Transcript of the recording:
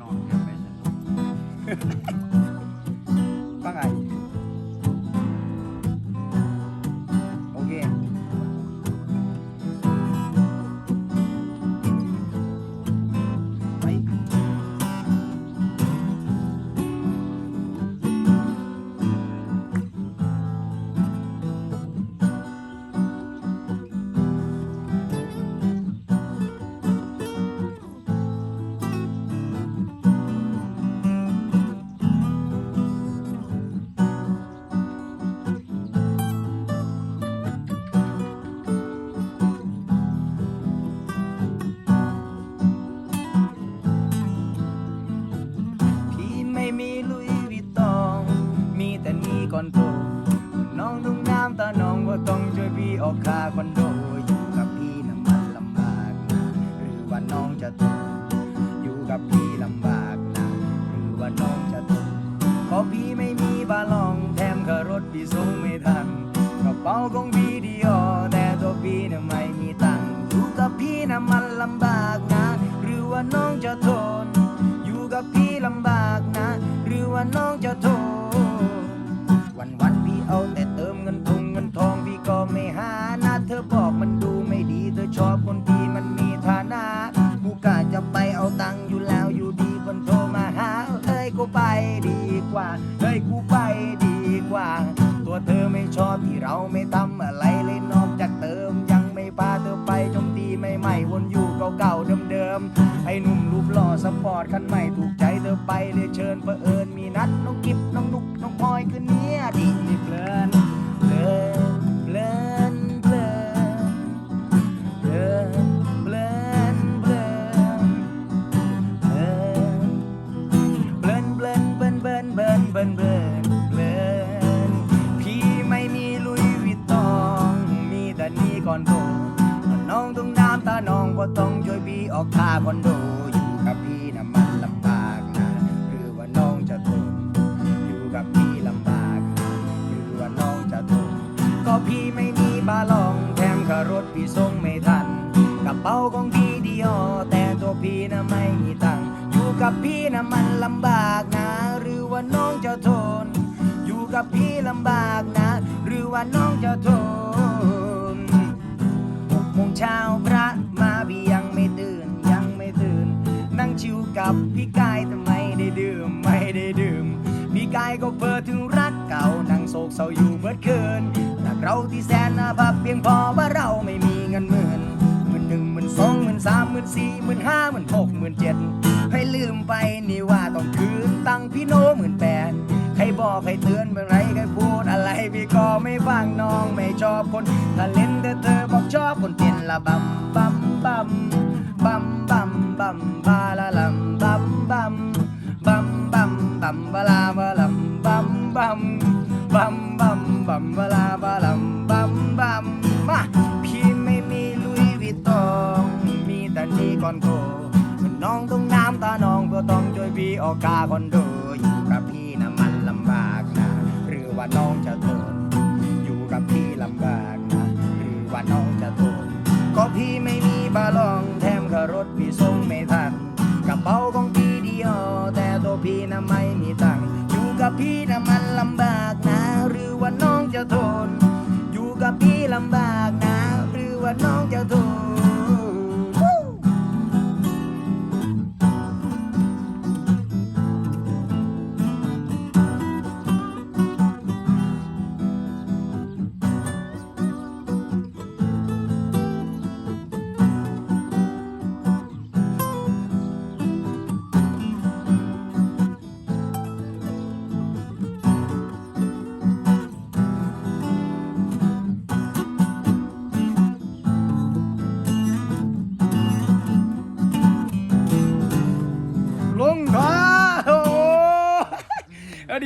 น้องจะไปสนุก แต่หนี่ก่อนโตน้องทุ่งน้ำตาน้องว่าต้องช่วยพี่ออกค่าคอนโดอยู่กับพี่น้ำมันลำบากนะหรือว่าน้องจะตกอยู่กับพี่ลำบากนะหรือว่าน้องจะตกเพราะพี่ไม่มีบาลองแถมขับรถพี่ส่งไม่ทันกระเป๋าของพี่ดีออ ชอบคนที่มันมีฐานะกูกะจะไปเอาตังค์อยู่แล้วอยู่ดีคนโทรมาหาเอ้ยกูไปดีกว่าเฮ้ยกูไปดีกว่า ตัวเธอไม่ชอบที่เราไม่ทำอะไรเลยนอกจากเติมยังไม่พาเธอไปจมตีไม่ใหม่ๆวนอยู่เก่าๆเดิมๆไอ้หนุ่มรูปหล่อสปอร์ตคันใหม่ถูกใจเธอไปเลยเชิญเผอิญมีนัดน้องกิฟ ออกค่าคอนโดอยู่กับพี่นะมันลำบากนะหรือว่าน้องจะทนอยู่กับพี่ลำบากนะหรือว่าน้องจะทนก็พี่ไม่มีบาลองแถมขับรถพี่ส่งไม่ทันกระเป๋าของพี่ดีออแต่ตัวพี่นะไม่มีตังค์อยู่กับพี่นะมันลำบากนะ หรือว่าน้องจะทน อยู่กับพี่ลำบากนะ หรือว่าน้องจะทนหกโมงเช้าพระ กับพี่กายแต่ไม่ได้ดื่มไม่ได้ดื่ม พี่กายก็เปิดถึงรักเก่านั่งโศกเศร้าอยู่เบิดคืนรักเราที่แสนอาภัพเพียงพอว่าเราไม่มีเงินหมื่นหมื่นหนึ่งหมื่นสองหมื่นสามหมื่นสี่หมื่นห้าหมื่นหกหมื่นเจ็ดให้ลืมไปนี่ว่าต้องคืนตังค์พี่โนหมื่นแปดใครบอกใครเตือนเมื่อไรใครพูดอะไรพี่ก็ไม่ฟังน้องไม่ชอบคนถ้าเล่นแต่เธอบอกชอบคนเต้นละบัมบัมบัมบัมบัมบัมบาละลัม บัมบัมบาลาบลัมบัมบัมบัมบัมบัมบาลาบาลัมบัมบัมมาพี่ไม่มีลุยวิตอง มีแต่นี่ก่อนโตน้องต้องน้ำตาน้องก็ต้องช่วยพี่ออกกาคอนโดอยู่กับพี่นะมันลำบากนะหรือว่าน้องจะทนอยู่กับพี่ลำบากนะหรือว่าน้องจะทนก็พี่ไม่มีบาลองแถมขับรถพี่ส่ง Peter, my